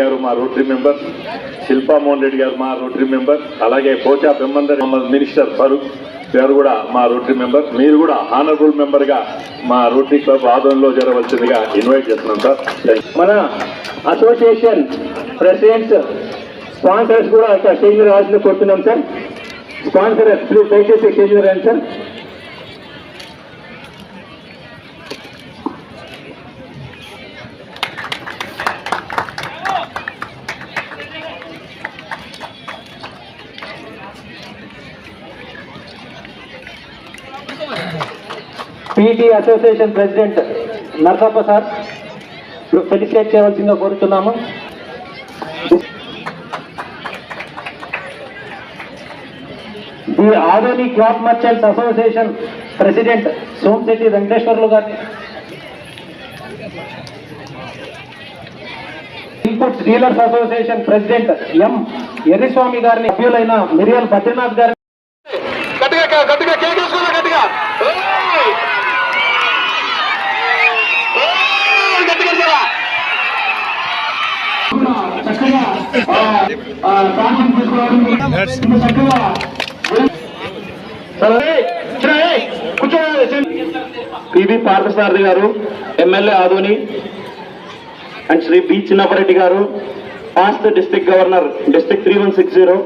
గారు మా rotary member Shilpa Mohan Reddy గారు మా రోటరీ మెంబర్ అలాగే పోచా బ్రహ్మందర్ మినిస్టర్ ఫరూక్ గారు కూడా మా రోటరీ మెంబర్. మీరు కూడా ఆనరబుల్ మెంబర్గా మా రోటరీ క్లబ్ ఆధ్వర్యంలో జరగవలసిందిగా ఇన్వైట్ చేస్తున్నాం సార్ మన అసోసియేషన్ ప్రెసిడెంట్స్ స్పాన్సర్స్ కూడా ఇక్కడ స్టేజ్ మీద రావాల్సింది కోరుతున్నాం సార్ స్పాన్సర్ ప్లీజ్ దయచేసి స్టేజ్ రండి sir PT association president Narasappa sir. Felicitate చేయవలసిందిగా కోరుతున్నాము the Adoni cloth merchants association president Somasetty Venkateswarlu గారిని. Inputs dealers association president M Erriswamy గారిని సభ్యులైన మిరియల్ బద్రీనాథ్ గారిని పివి పార్థసారథి గారు MLA Adoni and Shri B Chinnapa Reddy గారు past district governor district three one six zero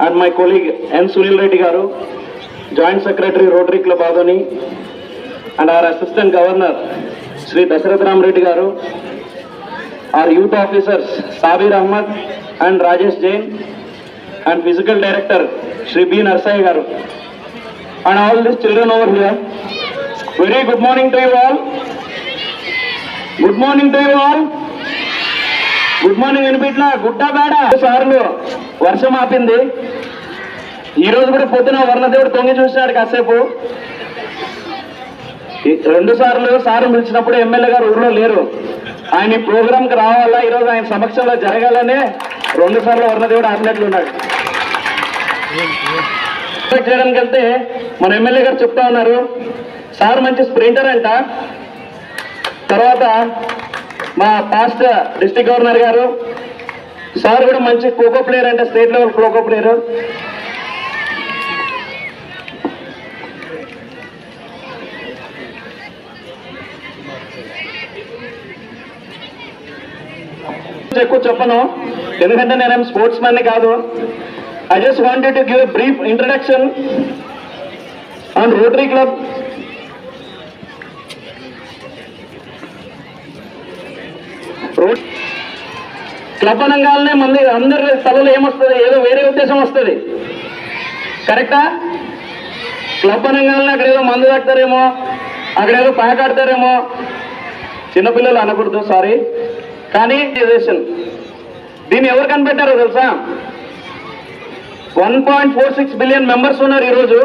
and my colleague N Sunil Reddy గారు joint secretary rotary club Adoni and R assistant governor Shri Dasaratha Rama Reddy గారు R youth officers Sabir Ahmed and Rajesh Jain and physical director Shri B Narsaiah గారు. And all this children over here. Very good morning to you all good morning to you all good morning వినిపించినా? గుడ్డ బేడ సార్లు వర్షం ఆపింది. ఈ రోజు కూడా పొద్దున వర్ణదేవుడు తొంగి చూసినాడు కాసేపు. ఈ రెండు సార్లు సార్ పిలిచినప్పుడు ఎమ్మెల్యే గారు ఊర్లో లేరు. ఆయన ఈ ప్రోగ్రాంకి రావాలా? ఈ రోజు ఆయన సమక్షంలో జరగాలనే రెండు సార్లు వర్ణదేవుడు ఆపినట్లున్నాడు ఉన్నాడు. చేయడానికి వెళ్తే మన ఎమ్మెల్యే గారు చెప్తా ఉన్నారు సార్ మంచి స్ప్రింటర్ అంట. తర్వాత మా పాస్ట్ డిస్ట్రిక్ట్ గవర్నర్ గారు సార్ కూడా మంచి ఖోఖో ప్లేయర్ అంటే స్టేట్ లెవెల్ ఖోఖో ప్లేయర్ ఎక్కువ చెప్పను. ఎందుకంటే నేనేం స్పోర్ట్స్ మ్యాన్ కాదు. I just wanted to give brief introduction on rotary club club అనగానే మంది అందరి తలలో ఏమొస్తుంది? ఏదో వేరే ఉద్దేశం వస్తుంది. కరెక్టా క్లబ్ అనగానే అక్కడ ఏదో మందు తాగుతారేమో అక్కడ ఏదో ప్యాక్ ఆడతారేమో. చిన్నపిల్లలు అనకూడదు సారీ కానీ దీన్ని ఎవరు కనిపెట్టారో తెలుసా? One point four six billion members ఉన్నారు ఈరోజు.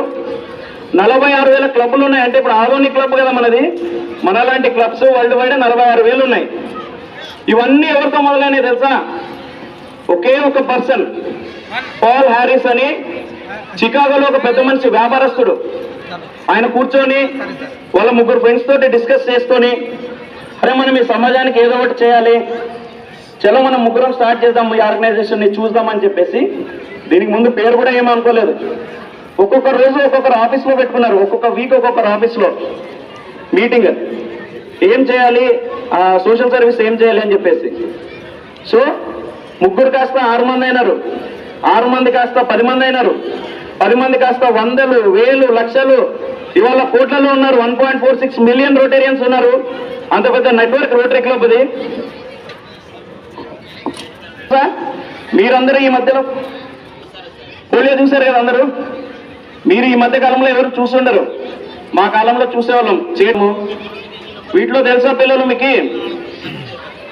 నలభై ఆరు వేల క్లబ్లు ఉన్నాయి. అంటే ఇప్పుడు ఆదోని క్లబ్ కదా మనది. మనలాంటి క్లబ్స్ వరల్డ్ వైడ్ నలభై ఆరు వేలు ఉన్నాయి. ఇవన్నీ ఎవరితో మొదలైనవి తెలుసా? ఒకే ఒక పర్సన్ పాల్ హ్యారిస్ అని. చికాగోలో ఒక పెద్ద మనిషి వ్యాపారస్తుడు. ఆయన కూర్చొని వాళ్ళ ముగ్గురు ఫ్రెండ్స్ తోటి డిస్కస్ చేసుకొని అరే మనం ఈ సమాజానికి ఏదో ఒకటి చేయాలి. చలో మనం ముగ్గురం స్టార్ట్ చేద్దాం ఈ ఆర్గనైజేషన్ని చూద్దామని చెప్పేసి. దీనికి ముందు పేరు కూడా ఏమనుకోలేదు ఒక్కొక్క రోజు ఒక్కొక్కరు ఆఫీస్లో పెట్టుకున్నారు. ఒక్కొక్క వీక్ ఒక్కొక్కరు ఆఫీస్లో మీటింగ్ ఏం చేయాలి? ఆ సోషల్ సర్వీస్ ఏం చేయాలి అని చెప్పేసి. సో ముగ్గురు కాస్త ఆరు మంది అయినారు. ఆరు మంది కాస్త పది మంది అయినారు. పది మంది కాస్త వందలు వేలు లక్షలు. ఇవాళ కోట్లలో ఉన్నారు. One point four six million Rotarians ఉన్నారు. అంత పెద్ద నెట్వర్క్ రోటరీ క్లబ్ ఇది మీరందరూ ఈ మధ్యలో పోలియో చూశారు కదా అందరూ? మీరు ఈ మధ్య కాలంలో ఎవరు చూసుండరు. మా కాలంలో చూసేవాళ్ళం. చేయము వీటిలో తెలుసా పిల్లలు మీకు?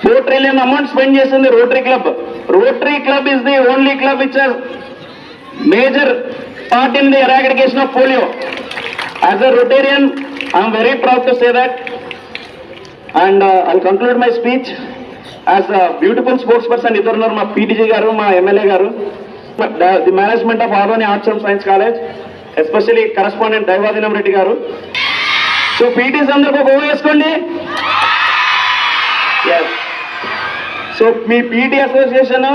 ఫోర్ ట్రిలియన్ అమౌంట్ స్పెండ్ చేసింది rotary club. Rotary club is the only club it's major part in the eradication of polio. As a Rotarian I'm very proud to say that. And I conclude my speech. As a beautiful sports person ఇద్దరు ఉన్నారు. మా PTG గారు మా MLA గారు the management of Adoni arts and science college especially correspondent Daivadinam Reddy గారు. So PTs అందరూ ఒక వేసుకోండి. సో మీ పీటీ అసోసియేషన్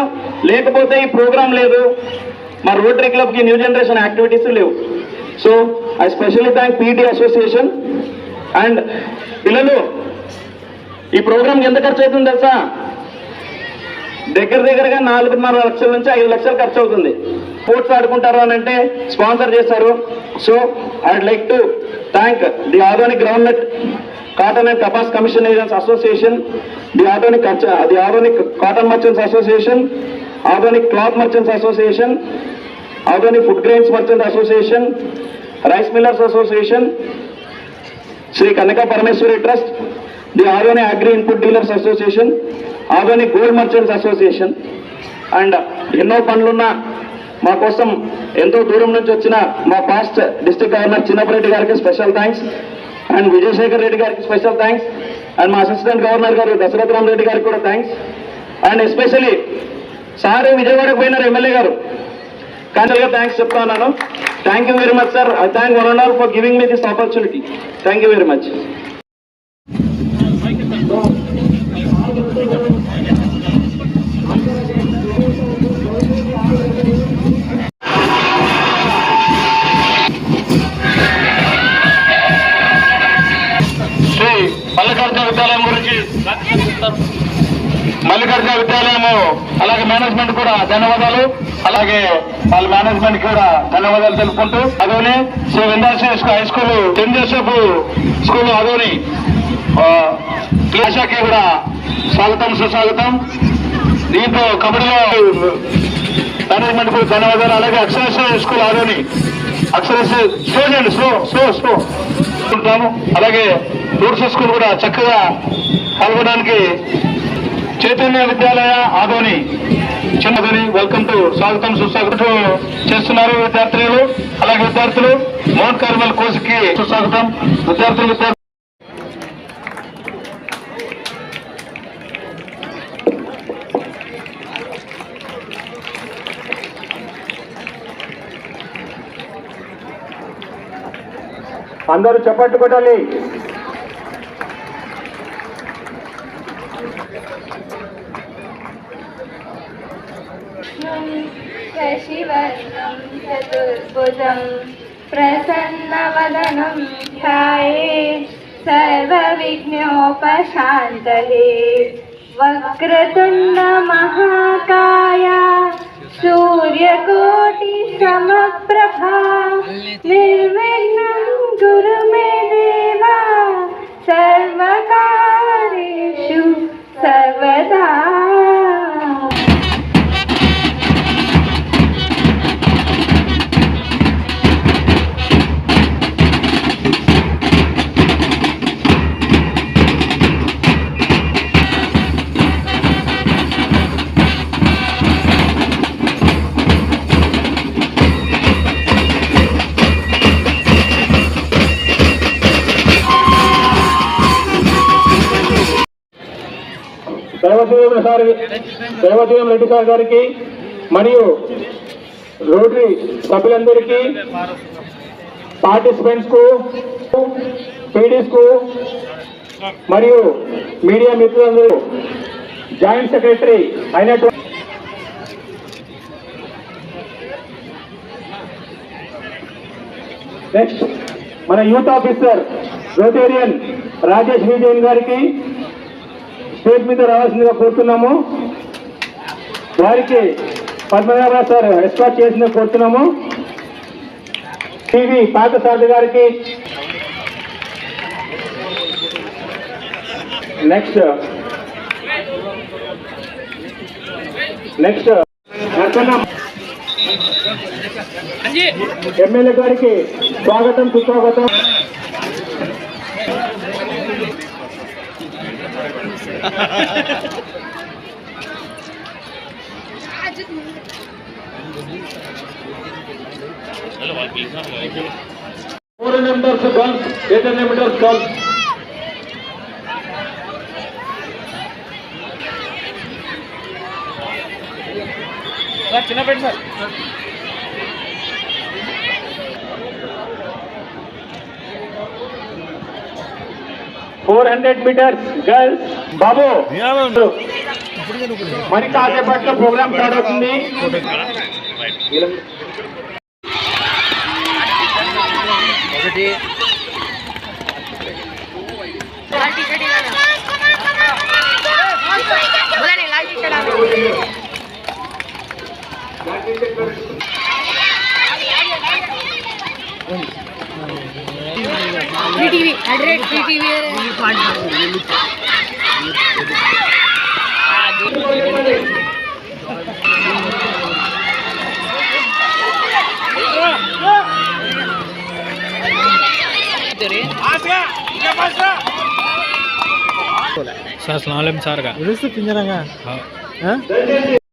లేకపోతే ఈ ప్రోగ్రామ్ లేదు. మా రోటరీ క్లబ్కి న్యూ జనరేషన్ యాక్టివిటీస్ లేవు. So I specially thank PT association and పిల్లలు ఈ ప్రోగ్రామ్ ఎంత ఖర్చు అవుతుంది తెలుసా? దగ్గర దగ్గరగా నాలుగున్నర లక్షల నుంచి ఐదు లక్షలు ఖర్చు అవుతుంది. స్పోర్ట్స్ ఆడుకుంటారు అని అంటే స్పాన్సర్ చేశారు. So I'd like to thank the organic groundnut cotton and Kapas commission agents association the organic the organic cotton merchants association organic cloth merchants association organic food grains merchant association rice millers association Shri Kanaka Parameshwari trust the organic agri input dealers association organic gold merchants association. And ఎన్నో పనులున్న మా కోసం ఎంతో దూరం నుంచి వచ్చిన మా past district governor Chinnapareddy గారికి special thanks and Vijayasekhar Reddy గారికి స్పెషల్ థ్యాంక్స్ అండ్ మా అసిస్టెంట్ గవర్నర్ గారు దశరథ రెడ్డి గారికి కూడా థ్యాంక్స్ అండ్ ఎస్పెషలీ సార్ విజయవాడకు పోయినారు ఎమ్మెల్యే గారు. కాన్సల్గా థ్యాంక్స్ చెప్తా ఉన్నాను. Thank you very much sir I thank one and all for giving me this opportunity thank you very much Mallikarjuna విద్యాలయము అలాగే మేనేజ్మెంట్ కూడా ధన్యవాదాలు. అలాగే వాళ్ళ మేనేజ్మెంట్ కూడా ధన్యవాదాలు తెలుపుకుంటూ అదోని శ్రీ విందాశ్రీ హై స్కూల్ టెన్ జోసెఫ్ స్కూల్ అదోని క్లాషాకి కూడా స్వాగతం సుస్వాగతం. దీంతో కబడ్డీలో మేనేజ్మెంట్ కూడా ధన్యవాదాలు. అలాగే అక్షరేశ్వర స్కూల్ ఆదోని అక్షరేశ్వర స్లో చేయండి స్లో స్లో స్లో. అలాగే రూట్స్ స్కూల్ కూడా చక్కగా పాల్గొనడానికి చైతన్య విద్యాలయ ఆదోని చిన్నదని వెల్కమ్ టు స్వాగతం సుస్వాగతం చేస్తున్నారు విద్యార్థులు అలాగే విద్యార్థులు మౌంట్ కార్మల్ కోర్సుకి సుస్వాగతం. విద్యార్థులు విద్యార్థులు అందరూ చప్పట్లు కొట్టాలి. शशिवर्णं चतुर्भुजं प्रसन्नवदनं ध्याये सर्वविघ्नोपशान्तये वक्रतुण्डमहाकाय सूर्यकोटिसमप्रभा निर्विघ्नं गुरु मे देवा सर्वकार्येषु सर्वदा దైవజీవం సార్ దైవజీవం రెడ్డి సార్ గారికి మరియు రోటరీ సభ్యులందరికీ పార్టిసిపెంట్స్కు పీడీస్కు మరియు మీడియా మిత్రులందరూ జాయింట్ సెక్రటరీ అయినటువంటి నెక్స్ట్ మన youth officer Rotarian Rajesh Vijayan గారికి స్టేజ్ మీద రావాల్సిందిగా కోరుతున్నాము. వారికి పద్మనాభరావు సార్ ఎస్కాట్ చేసిన కోరుతున్నాము. టీవీ పాతసారథి గారికి నెక్స్ట్ నెక్స్ట్ ఎమ్మెల్యే గారికి స్వాగతం సుస్వాగతం. Four members girls eight members girls four hundred meters girls బాబు మరి కాసేపట్లో ప్రోగ్రామ్ స్టార్ట్ అవుతుంది ఒకటి TV hundred TV free TV sir सलाम सार का